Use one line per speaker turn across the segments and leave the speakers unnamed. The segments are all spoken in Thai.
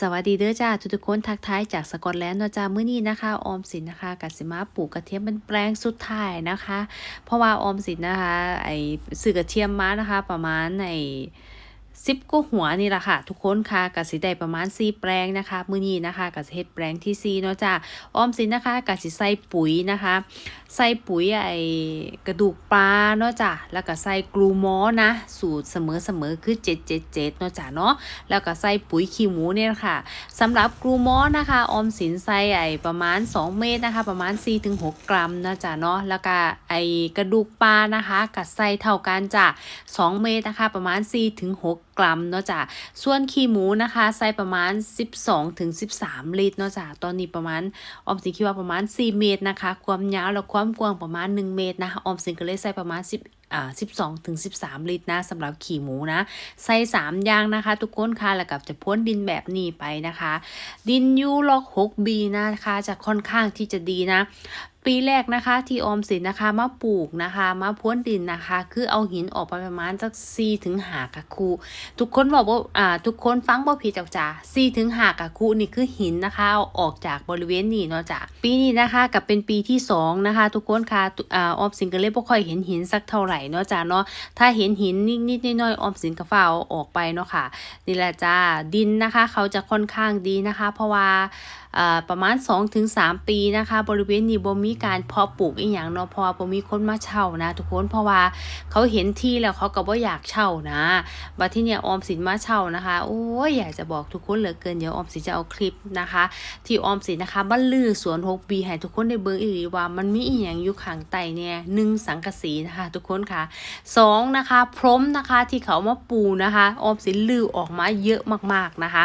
สวัสดีเด้อจ้าทุกคนทักทายจากสกอตแลนด์เนาะจ้ามื้อนี้นะคะ ออมสินนะคะกัสิมาปลูกกระเทียมเป็นแปลงสุดท้ายนะคะ เพราะว่าออมสินนะคะ ไอซื้อกระเทียมมานะคะ ประมาณใน สิบก็หัวนี่แหละค่ะ ทุกคนค่ะกสิได้ประมาณ4แปลงนะคะ มือนี้นะคะกสิเฮ็ดแปลงที่4เนาะจ้าออมสินนะคะกสิใส่ปุ๋ยนะคะ ใส่ปุ๋ยไอกระดูกปลาเนาะจ้ะแล้วก็ใส่กลูมอนะ สูตรเสมอเสมอคือ777เนาะจ้ะเนาะแล้วก็ใส่ปุ๋ยขี้หมูเนี่ยค่ะสำหรับกลูมอนะคะออมสินใส่ไอประมาณ 2 เม็ดนะคะ ประมาณ 4-6 กรัมนะจ้ะเนาะแล้วก็ไอกระดูกปลานะคะก็ใส่เท่ากันจ้ะ2เม็ดนะคะ ประมาณ 4-6 กรัมเนาะจ้ะส่วนขี้หมูนะคะใส่ประมาณ 12-13 ลิตรเนาะจ้ะตอนนี้ประมาณออมสินคิดว่าประมาณ 4 เมตรนะคะ ความยาวและความกว้างประมาณ 1 เมตรนะคะออมสินก็เลยใส่ประมาณ10 อ่า12ถึง13ลิตรนะสำหรับขี่หมูนะ ใส่3อย่างนะคะ ทุกคนค่ะแล้วกับจะพ่นดินแบบนี้ไปนะคะ ดินยูล็อก 6B นะคะ จะค่อนข้างที่จะดีนะปีแรกนะคะที่ออมสินนะคะมาปลูกนะคะมาพ่นดินนะคะ คือเอาหินออกไปประมาณสัก4ถึง5กะคูทุกคนบอกว่าอ่าทุกคนฟังบ่ผิดจ้ะจ้า4ถึง5กะคูนี่คือหินนะคะเอาออกจากบริเวณนี้เนาะจ้ะปีนี้นะคะกับเป็นปีที่สองนะคะ ทุกคนค่ะอ่าออมสินก็เลยบ่ค่อยเห็นหินสักเท่าไหร่เนาะจ้ะเนาะถ้าเห็นหินนิดๆน้อยๆออมสินก็ฝ้าอออกไปเนาะค่ะนี่แหละจ้าดินนะคะ เขาจะค่อนข้างดีนะคะ เพราะว่าประมาณ 2-3 ปีนะคะ บริเวณนี้บ่มีการเพาะปลูกอีหยังเนาะเพราะว่าบ่มีคนมาเช่านะ ทุกคนเพราะว่าเขาเห็นที่แล้วเขาก็บ่อยากเช่านะบัดที่เนี่ยออมสินมาเช่านะคะโอ้ยอยากจะบอกทุกคนเหลือเกินเดี๋ยวออมสินจะเอาคลิปนะคะ ที่ออมสินนะคะบ้านลือสวน 6B ให้ทุกคนได้เบิ่งอีหลีว่ามันมีอีหยังอยู่ข้างใต้เนี่ยหนึ่งสังกะสีนะคะ ทุกคนค่ะสองนะคะพร้มนะคะที่เขามาปูนะคะออมสินลือออกมาเยอะมากๆนะคะ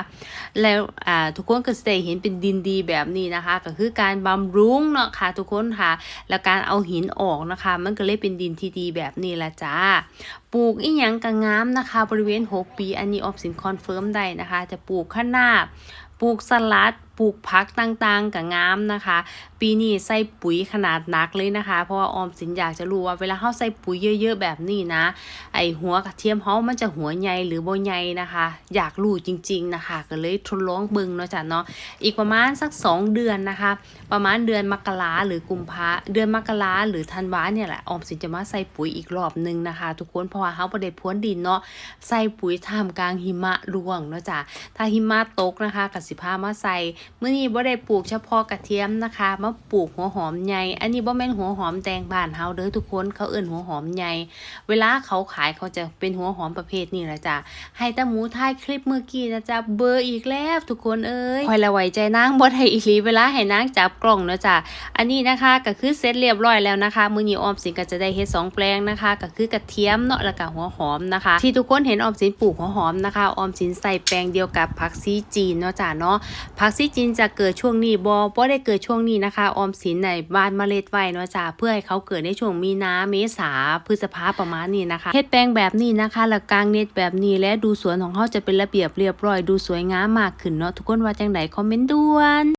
แล้วอ่าทุกคนก็จะเห็นเป็นดินดีแบบนี้นะคะ ก็คือการบำรุงเนาะค่ะทุกคนค่ะ แล้วการเอาหินออกนะคะ มันก็เลยเป็นดินที่ดีแบบนี้ละจ้าปลูกอีหยังก็งามนะคะ บริเวณ 6 ปี อันนี้ออมสินคอนเฟิร์มได้นะคะ จะปลูกข้างหน้า ปลูกสลัด ปลูกผักต่างๆกับงามนะคะ ปีนี้ใส่ปุ๋ยขนาดหนักเลยนะคะ เพราะว่าออมสินอยากจะรู้ว่าเวลาเฮาใส่ปุ๋ยเยอะ ๆ แบบนี้นะ ไอหัวกระเทียมเฮามันจะหัวใหญ่หรือบ่ใหญ่นะคะ อยากรู้จริง ๆนะคะ ก็เลยทดลองเบิ่งเนาะจ้ะเนาะ อีกประมาณสัก 2 เดือนนะคะ ประมาณเดือนมกราหรือกุมภาเดือนมกราหรือธันวาเนี่ยแหละออมสินจะมาใส่ปุ๋ยอีกรอบหนึงนะคะ ทุกคนเพราะว่าเฮาบ่ได้พรวนดินเนาะใส่ปุ๋ยท่ามกลางหิมะร่วงเนาะจ้ะถ้าหิมะตกนะคะกสิพามาใส่มื้อนี้บ่ได้ปลูกเฉพาะกระเทียมนะคะมาปลูกหัวหอมใหญ่อันนี้บ่แม่นหัวหอมแดงบ้านเฮาเด้อทุกคนเขาเอิ้นหัวหอมใหญ่เวลาเขาขายเขาจะเป็นหัวหอมประเภทนี้ละจ้ะให้ตาหมูถ่ายคลิปเมื่อกี้นะจ๊ะเบอร์อีกแล้วทุกคนเอ้ยคอยละไว้ใจนางบ่ได้อีหลีเวลาให้นางจับกล่องเนาะจ้ะอันนี้นะคะก็คือเสร็จเรียบร้อยแล้วนะคะมื้อนี้ออมสินก็จะได้เฮ็ดสองแปลงนะคะก็คือกระเทียมเนาะแล้วก็หัวหอมนะคะ ที่ทุกคนเห็นออมสินปลูกหัวหอมนะคะ ออมสินใส่แปลงเดียวกับผักซีจีนเนาะจ้ะเนาะผักซีจีนจะเกิดช่วงนี้บ่บอได้เกิดช่วงนี้นะคะออมสินในบ้านเมล็ดไว้เนาะจ้าเพื่อให้เขาเกิดในช่วงมีนาเมษาพฤษภาประมาณนี้นะคะเฮ็ดแปลงแบบนี้นะคะแล้วกลางเน็ตแบบนี้และดูสวนของเขาจะเป็นระเบียบเรียบร้อยดูสวยงามมากขึ้นเนาะทุกคนว่าจังไดคอมเมนต์ด่วน